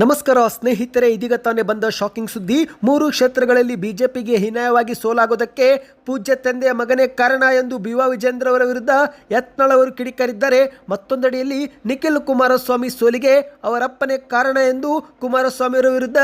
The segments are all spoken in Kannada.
ನಮಸ್ಕಾರ, ಸ್ನೇಹಿತರೆ, ಇದೀಗ ತಾನೇ ಬಂದ ಶಾಕಿಂಗ್ ಸುದ್ದಿ. ಮೂರು ಕ್ಷೇತ್ರಗಳಲ್ಲಿ ಬಿಜೆಪಿಗೆ ಹೀನಾಯವಾಗಿ ಸೋಲಾಗೋದಕ್ಕೆ ಪೂಜ್ಯ ತಂದೆಯ ಮಗನೇ ಕಾರಣ ಎಂದು ಬಿ ವಾ ವಿಜೇಂದ್ರ ಅವರ ವಿರುದ್ಧ ಯತ್ನಾಳ್ ಅವರು ಕಿಡಿಕಾರಿದ್ದಾರೆ. ಮತ್ತೊಂದೆಡೆಯಲ್ಲಿ ನಿಖಿಲ್ ಕುಮಾರಸ್ವಾಮಿ ಸೋಲಿಗೆ ಅವರಪ್ಪನೇ ಕಾರಣ ಎಂದು ಕುಮಾರಸ್ವಾಮಿ ಅವರ ವಿರುದ್ಧ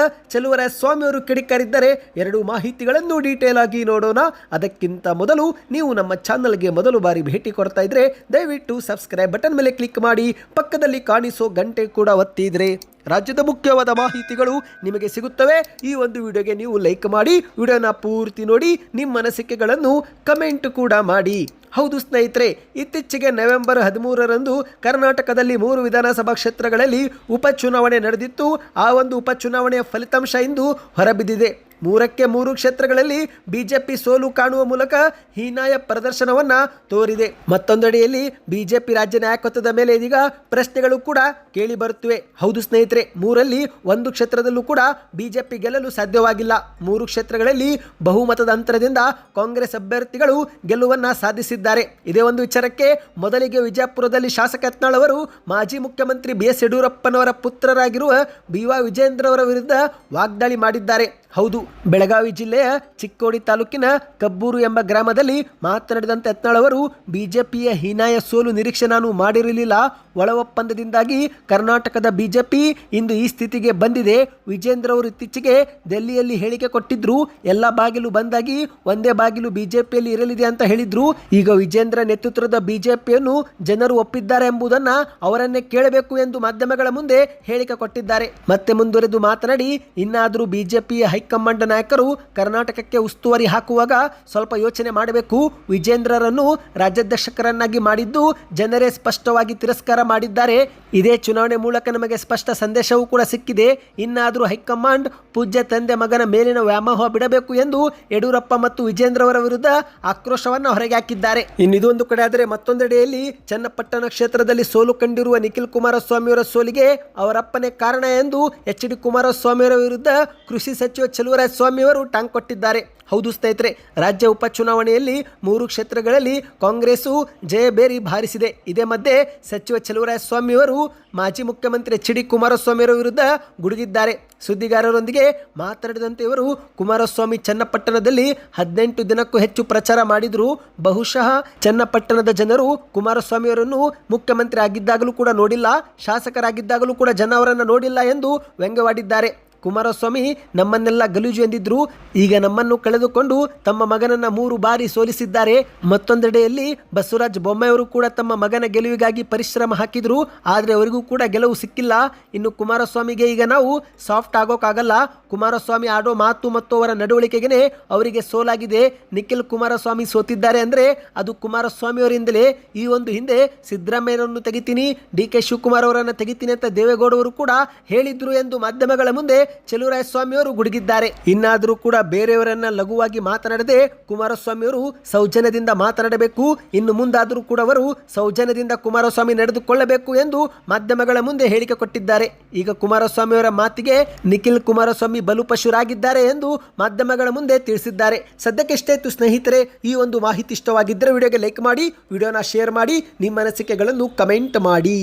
ಸ್ವಾಮಿ ಅವರು ಕಿಡಿಕಾರಿದ್ದಾರೆ. ಎರಡು ಮಾಹಿತಿಗಳನ್ನು ಡೀಟೇಲ್ ಆಗಿ ನೋಡೋಣ. ಅದಕ್ಕಿಂತ ಮೊದಲು ನೀವು ನಮ್ಮ ಚಾನಲ್ಗೆ ಮೊದಲು ಬಾರಿ ಭೇಟಿ ಕೊಡ್ತಾ ಇದ್ರೆ ದಯವಿಟ್ಟು ಸಬ್ಸ್ಕ್ರೈಬ್ ಬಟನ್ ಮೇಲೆ ಕ್ಲಿಕ್ ಮಾಡಿ. ಪಕ್ಕದಲ್ಲಿ ಕಾಣಿಸೋ ಗಂಟೆ ಕೂಡ ಒತ್ತಿದ್ರೆ. ರಾಜ್ಯದ ಮುಖ್ಯವಾದ ಮಾಹಿತಿಗಳು ನಿಮಗೆ ಸಿಗುತ್ತವೆ. ಈ ಒಂದು ವಿಡಿಯೋಗೆ ನೀವು ಲೈಕ್ ಮಾಡಿ, ವಿಡಿಯೋನ ಪೂರ್ತಿ ನೋಡಿ, ನಿಮ್ಮ ಅನಿಸಿಕೆಗಳನ್ನು ಕಮೆಂಟ್ ಕೂಡ ಮಾಡಿ. ಹೌದು ಸ್ನೇಹಿತರೆ, ಇತ್ತೀಚೆಗೆ ನವೆಂಬರ್ ಹದಿಮೂರರಂದು ಕರ್ನಾಟಕದಲ್ಲಿ ಮೂರು ವಿಧಾನಸಭಾ ಕ್ಷೇತ್ರಗಳಲ್ಲಿ ಉಪಚುನಾವಣೆ ನಡೆದಿತ್ತು. ಆ ಒಂದು ಉಪಚುನಾವಣೆಯ ಫಲಿತಾಂಶ ಇಂದು ಹೊರಬಿದ್ದಿದೆ. ಮೂರಕ್ಕೆ ಮೂರು ಕ್ಷೇತ್ರಗಳಲ್ಲಿ ಬಿಜೆಪಿ ಸೋಲು ಕಾಣುವ ಮೂಲಕ ಹೀನಾಯ ಪ್ರದರ್ಶನವನ್ನ ತೋರಿದೆ. ಮತ್ತೊಂದೆಡೆಯಲ್ಲಿ ಬಿಜೆಪಿ ರಾಜ್ಯ ನಾಯಕತ್ವದ ಮೇಲೆ ಇದೀಗ ಪ್ರಶ್ನೆಗಳು ಕೂಡ ಕೇಳಿ ಬರುತ್ತಿವೆ. ಹೌದು ಸ್ನೇಹಿತರೆ, ಮೂರಲ್ಲಿ ಒಂದು ಕ್ಷೇತ್ರದಲ್ಲೂ ಕೂಡ ಬಿಜೆಪಿ ಗೆಲ್ಲಲು ಸಾಧ್ಯವಾಗಿಲ್ಲ. ಮೂರು ಕ್ಷೇತ್ರಗಳಲ್ಲಿ ಬಹುಮತದ ಅಂತರದಿಂದ ಕಾಂಗ್ರೆಸ್ ಅಭ್ಯರ್ಥಿಗಳು ಗೆಲುವನ್ನ ಸಾಧಿಸಿದ್ದಾರೆ. ಇದೇ ಒಂದು ವಿಚಾರಕ್ಕೆ ಮೊದಲಿಗೆ ವಿಜಯಪುರದಲ್ಲಿ ಶಾಸಕ ಯತ್ನಾಳ್ ಅವರು ಮಾಜಿ ಮುಖ್ಯಮಂತ್ರಿ ಬಿ ಎಸ್ ಯಡಿಯೂರಪ್ಪನವರ ಪುತ್ರರಾಗಿರುವ ಬಿ ವಿಜೇಂದ್ರ ಅವರ ವಿರುದ್ಧ ವಾಗ್ದಾಳಿ ಮಾಡಿದ್ದಾರೆ. ಹೌದು, ಬೆಳಗಾವಿ ಜಿಲ್ಲೆಯ ಚಿಕ್ಕೋಡಿ ತಾಲೂಕಿನ ಕಬ್ಬೂರು ಎಂಬ ಗ್ರಾಮದಲ್ಲಿ ಮಾತನಾಡಿದಂತೆ ಯತ್ನಾಳ್ ಅವರು ಬಿಜೆಪಿಯ ಹೀನಾಯ ಸೋಲು ನಿರೀಕ್ಷೆ ನಾನು ಮಾಡಿರಲಿಲ್ಲ. ಒಳ ಒಪ್ಪಂದದಿಂದಾಗಿ ಕರ್ನಾಟಕದ ಬಿಜೆಪಿ ಇಂದು ಈ ಸ್ಥಿತಿಗೆ ಬಂದಿದೆ. ವಿಜೇಂದ್ರ ಅವರು ಇತ್ತೀಚೆಗೆ ದೆಹಲಿಯಲ್ಲಿ ಹೇಳಿಕೆ ಕೊಟ್ಟಿದ್ರು, ಎಲ್ಲ ಬಾಗಿಲು ಬಂದಾಗಿ ಒಂದೇ ಬಾಗಿಲು ಬಿಜೆಪಿಯಲ್ಲಿ ಇರಲಿದೆ ಅಂತ ಹೇಳಿದ್ರು. ಈಗ ವಿಜೇಂದ್ರ ನೇತೃತ್ವದ ಬಿಜೆಪಿಯನ್ನು ಜನರು ಒಪ್ಪಿದ್ದಾರೆ ಎಂಬುದನ್ನ ಅವರನ್ನೇ ಕೇಳಬೇಕು ಎಂದು ಮಾಧ್ಯಮಗಳ ಮುಂದೆ ಹೇಳಿಕೆ ಕೊಟ್ಟಿದ್ದಾರೆ. ಮತ್ತೆ ಮುಂದುವರೆದು ಮಾತನಾಡಿ, ಇನ್ನಾದರೂ ಬಿಜೆಪಿಯ ಹೈಕಮಾಂಡ್ ನಾಯಕರು ಕರ್ನಾಟಕಕ್ಕೆ ಉಸ್ತುವಾರಿ ಹಾಕುವಾಗ ಸ್ವಲ್ಪ ಯೋಚನೆ ಮಾಡಬೇಕು. ವಿಜೇಂದ್ರರನ್ನು ರಾಜ್ಯಾಧ್ಯಕ್ಷಕರನ್ನಾಗಿ ಮಾಡಿದ್ದು ಜನರೇ ಸ್ಪಷ್ಟವಾಗಿ ತಿರಸ್ಕಾರ ಮಾಡಿದ್ದಾರೆ. ಇದೇ ಚುನಾವಣೆ ಮೂಲಕ ನಮಗೆ ಸ್ಪಷ್ಟ ಸಂದೇಶವೂ ಕೂಡ ಸಿಕ್ಕಿದೆ. ಇನ್ನಾದರೂ ಹೈಕಮಾಂಡ್ ಪೂಜ್ಯ ತಂದೆ ಮಗನ ಮೇಲಿನ ವ್ಯಾಮೋಹ ಬಿಡಬೇಕು ಎಂದು ಯಡಿಯೂರಪ್ಪ ಮತ್ತು ವಿಜೇಂದ್ರ ಅವರ ವಿರುದ್ಧ ಆಕ್ರೋಶವನ್ನು ಹೊರಗೆ ಹಾಕಿದ್ದಾರೆ. ಇನ್ನಿದೊಂದು ಕಡೆ ಆದರೆ ಮತ್ತೊಂದೆಡೆಯಲ್ಲಿ ಚನ್ನಪಟ್ಟಣ ಕ್ಷೇತ್ರದಲ್ಲಿ ಸೋಲು ಕಂಡಿರುವ ನಿಖಿಲ್ ಕುಮಾರಸ್ವಾಮಿಯವರ ಸೋಲಿಗೆ ಅವರಪ್ಪನೇ ಕಾರಣ ಎಂದು ಎಚ್ ಡಿ ಕುಮಾರಸ್ವಾಮಿಯವರ ವಿರುದ್ಧ ಕೃಷಿ ಸಚಿವ ಚಲುವರಾಯ ಸ್ವಾಮಿಯವರು ಟಾಂಗ್ ಕೊಟ್ಟಿದ್ದಾರೆ. ಹೌದು ಸ್ನೇಹಿತರೆ, ರಾಜ್ಯ ಉಪಚುನಾವಣೆಯಲ್ಲಿ ಮೂರು ಕ್ಷೇತ್ರಗಳಲ್ಲಿ ಕಾಂಗ್ರೆಸ್ಸು ಜಯಬೇರಿ ಬಾರಿಸಿದೆ. ಇದೇ ಮಧ್ಯೆ ಸಚಿವ ಚಲುವರಾಯ ಸ್ವಾಮಿಯವರು ಮಾಜಿ ಮುಖ್ಯಮಂತ್ರಿ ಎಚ್ ಡಿ ಕುಮಾರಸ್ವಾಮಿಯವರ ವಿರುದ್ಧ ಗುಡುಗಿದ್ದಾರೆ. ಸುದ್ದಿಗಾರರೊಂದಿಗೆ ಮಾತನಾಡಿದಂತೆ ಇವರು, ಕುಮಾರಸ್ವಾಮಿ ಚನ್ನಪಟ್ಟಣದಲ್ಲಿ ಹದಿನೆಂಟು ದಿನಕ್ಕೂ ಹೆಚ್ಚು ಪ್ರಚಾರ ಮಾಡಿದ್ರು. ಬಹುಶಃ ಚನ್ನಪಟ್ಟಣದ ಜನರು ಕುಮಾರಸ್ವಾಮಿಯವರನ್ನು ಮುಖ್ಯಮಂತ್ರಿ ಆಗಿದ್ದಾಗಲೂ ಕೂಡ ನೋಡಿಲ್ಲ, ಶಾಸಕರಾಗಿದ್ದಾಗಲೂ ಕೂಡ ಜನ ಅವರನ್ನು ನೋಡಿಲ್ಲ ಎಂದು ವ್ಯಂಗ್ಯವಾಡಿದ್ದಾರೆ. ಕುಮಾರಸ್ವಾಮಿ ನಮ್ಮನ್ನೆಲ್ಲ ಗಲೀಜು ಎಂದಿದ್ರು, ಈಗ ನಮ್ಮನ್ನು ಕಳೆದುಕೊಂಡು ತಮ್ಮ ಮಗನನ್ನ ಮೂರು ಬಾರಿ ಸೋಲಿಸಿದ್ದಾರೆ. ಮತ್ತೊಂದೆಡೆಯಲ್ಲಿ ಬಸವರಾಜ ಬೊಮ್ಮೆಯವರು ಕೂಡ ತಮ್ಮ ಮಗನ ಗೆಲುವಿಗಾಗಿ ಪರಿಶ್ರಮ ಹಾಕಿದ್ರು. ಆದರೆ ಅವರಿಗೂ ಕೂಡ ಗೆಲುವು ಸಿಕ್ಕಿಲ್ಲ. ಇನ್ನು ಕುಮಾರಸ್ವಾಮಿಗೆ ಈಗ ನಾವು ಸಾಫ್ಟ್ ಆಗೋಕ್ಕಾಗಲ್ಲ. ಕುಮಾರಸ್ವಾಮಿ ಆಡೋ ಮಾತು ಮತ್ತು ಅವರ ನಡವಳಿಕೆಗೆ ಅವರಿಗೆ ಸೋಲಾಗಿದೆ. ನಿಖಿಲ್ ಕುಮಾರಸ್ವಾಮಿ ಸೋತಿದ್ದಾರೆ ಅಂದರೆ ಅದು ಕುಮಾರಸ್ವಾಮಿಯವರಿಂದಲೇ. ಈ ಒಂದು ಹಿಂದೆ ಸಿದ್ದರಾಮಯ್ಯರನ್ನು ತೆಗಿತೀನಿ, ಡಿ ಕೆ ಶಿವಕುಮಾರ್ ಅವರನ್ನು ತೆಗಿತೀನಿ ಅಂತ ದೇವೇಗೌಡವರು ಕೂಡ ಹೇಳಿದ್ರು ಎಂದು ಮಾಧ್ಯಮಗಳ ಮುಂದೆ ಚಲುವರಾಯ ಸ್ವಾಮಿಯವರು ಗುಡುಗಿದ್ದಾರೆ. ಇನ್ನಾದರೂ ಕೂಡ ಬೇರೆಯವರನ್ನ ಲಘುವಾಗಿ ಮಾತನಾಡದೆ ಕುಮಾರಸ್ವಾಮಿಯವರು ಸೌಜನ್ಯದಿಂದ ಮಾತನಾಡಬೇಕು. ಇನ್ನು ಮುಂದಾದರೂ ಕೂಡ ಅವರು ಸೌಜನ್ಯದಿಂದ ಕುಮಾರಸ್ವಾಮಿ ನಡೆದುಕೊಳ್ಳಬೇಕು ಎಂದು ಮಾಧ್ಯಮಗಳ ಮುಂದೆ ಹೇಳಿಕೆ ಕೊಟ್ಟಿದ್ದಾರೆ. ಈಗ ಕುಮಾರಸ್ವಾಮಿಯವರ ಮಾತಿಗೆ ನಿಖಿಲ್ ಕುಮಾರಸ್ವಾಮಿ ಬಲುಪಶುರಾಗಿದ್ದಾರೆ ಎಂದು ಮಾಧ್ಯಮಗಳ ಮುಂದೆ ತಿಳಿಸಿದ್ದಾರೆ. ಸದ್ಯಕ್ಕೆಷ್ಟೇ ಸ್ನೇಹಿತರೆ, ಈ ಒಂದು ಮಾಹಿತಿ ಇಷ್ಟವಾಗಿದ್ದರೆ ವಿಡಿಯೋಗೆ ಲೈಕ್ ಮಾಡಿ, ವಿಡಿಯೋನ ಶೇರ್ ಮಾಡಿ, ನಿಮ್ಮ ಅನಿಸಿಕೆಗಳನ್ನು ಕಮೆಂಟ್ ಮಾಡಿ.